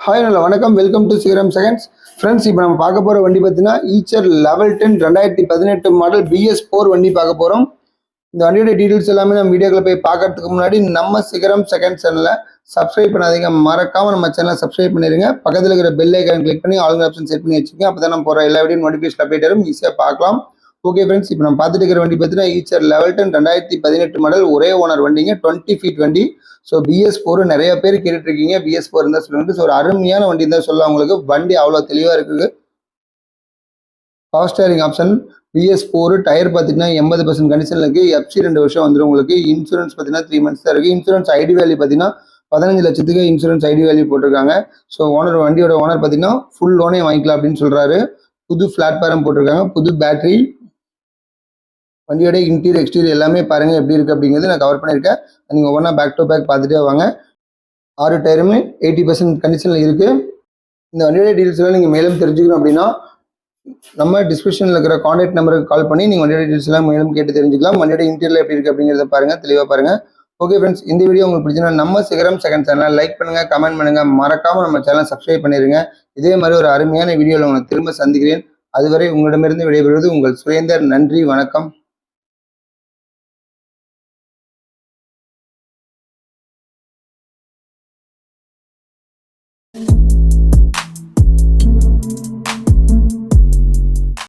Hi நல்ல வணக்கம். Welcome to Sigaram seconds friends இப்போ நம்ம பார்க்க போகிற வண்டி பார்த்தீங்கன்னா ஈச்சர் லெவல் டென் ரெண்டாயிரத்தி பதினெட்டு மாடல் பிஎஸ் ஃபோர் வண்டி பார்க்க போகிறோம் இந்த வண்டியோட டீட்டெயில்ஸ் எல்லாமே நம்ம வீடியோக்குள்ள போய் பார்க்கறதுக்கு முன்னாடி நம்ம சிகரம் செகண்ட் சேனலை சப்ஸ்கிரைப் பண்ணாதீங்க. மறக்காம நம்ம சேனலை சப்ஸ்கிரைப் பண்ணிடுங்க பக்கத்தில் இருக்கிற பெல் ஐக்கான் கிளிக் பண்ணி ஆளுங்க ஆப்ஷன் செட் பண்ணி வச்சுக்கோங்க. அப்போ தான் நம்ம போகிற எல்லா வீடியோ நோட்டிஃபிகேஷன் அப்டேட் வரும். ஈஸியாக பார்க்கலாம். ஓகே ஃப்ரெண்ட்ஸ் இப்போ நம்ம பார்த்துட்டு இருக்கிற வண்டி பார்த்தீங்கன்னா ஈச்சர் லெவல் டென் ரெண்டாயிரத்தி பதினெட்டு மாடல் ஒரே ஓனர் வண்டிங்க டுவெண்ட்டி ஃபீட் வண்டி. ஸோ பிஎஸ் ஃபோர் நிறைய பேர் கேட்டுட்டு இருக்கீங்க. பிஎஸ் ஃபோர் இருந்தால் சொல்லுங்கள் ஸோ ஒரு அருமையான வண்டி தான் சொல்லலாம் உங்களுக்கு. வண்டி அவ்வளோ தெளிவாக இருக்குது. Power steering option VS four tyre பார்த்தீங்கன்னா எண்பது பர்சன்ட் கண்டிஷனில் இருக்குது எஃப்சி ரெண்டு வருஷம் வந்துடும் உங்களுக்கு. இன்சூரன்ஸ் பார்த்தீங்கன்னா த்ரீ மந்த்ஸ் தான் இருக்குது இன்சூரன்ஸ் ஐடி வேல்யூ பார்த்தீங்கன்னா பதினஞ்சு லட்சத்துக்கு இன்சூரன்ஸ் ஐடி வேல்யூ போட்டிருக்காங்க. ஸோ ஓனர் வண்டியோட ஓனர் பார்த்தீங்கன்னா ஃபுல் லோனே வாங்கிக்கலாம் அப்படின்னு சொல்கிறாரு புது பிளாட்ஃபாரம் போட்டிருக்காங்க. புது பேட்டரி வண்டியோட இன்டீரியர் எக்ஸ்டீரியர் எல்லாமே பாருங்க எப்படி இருக்கு அப்படிங்கிறது நான் கவர் பண்ணியிருக்கேன். நீங்கள் ஒவ்வொன்றா பேக் டு பேக் பார்த்துட்டே வாங்க. ஆறு டயருமே எயிட்டி பர்சன்ட் கண்டிஷனில் இருக்கு. இந்த வண்டியோட டீட்டெயில்ஸ்லாம் நீங்கள் மேலும் தெரிஞ்சுக்கணும் அப்படின்னா நம்ம டிஸ்கிரிப்ஷனில் இருக்கிற கான்டாக்ட் நம்பருக்கு கால் பண்ணி நீங்கள் வண்டியோட டீட்டெயில்ஸ் மேலும் கேட்டு தெரிஞ்சுக்கலாம். வண்டியோட இன்டீரியர் எப்படி இருக்குது அப்படிங்கிறத பாருங்கள் தெளிவாக பாருங்கள் ஓகே ஃப்ரெண்ட்ஸ் இந்த வீடியோ உங்களுக்கு பிடிச்சினா நம்ம சிகரம் செகண்ட் சேனல் லைக் பண்ணுங்கள் கமெண்ட் பண்ணுங்கள் மறக்காமல் நம்ம சேனல் சப்ஸ்கிரைப் பண்ணிடுங்க இதே மாதிரி ஒரு அருமையான வீடியோவில் உங்களை திரும்ப சந்திக்கிறேன். அதுவரை உங்களிடமிருந்து விடைபெறுவது உங்கள் சுரேந்தர். நன்றி வணக்கம்.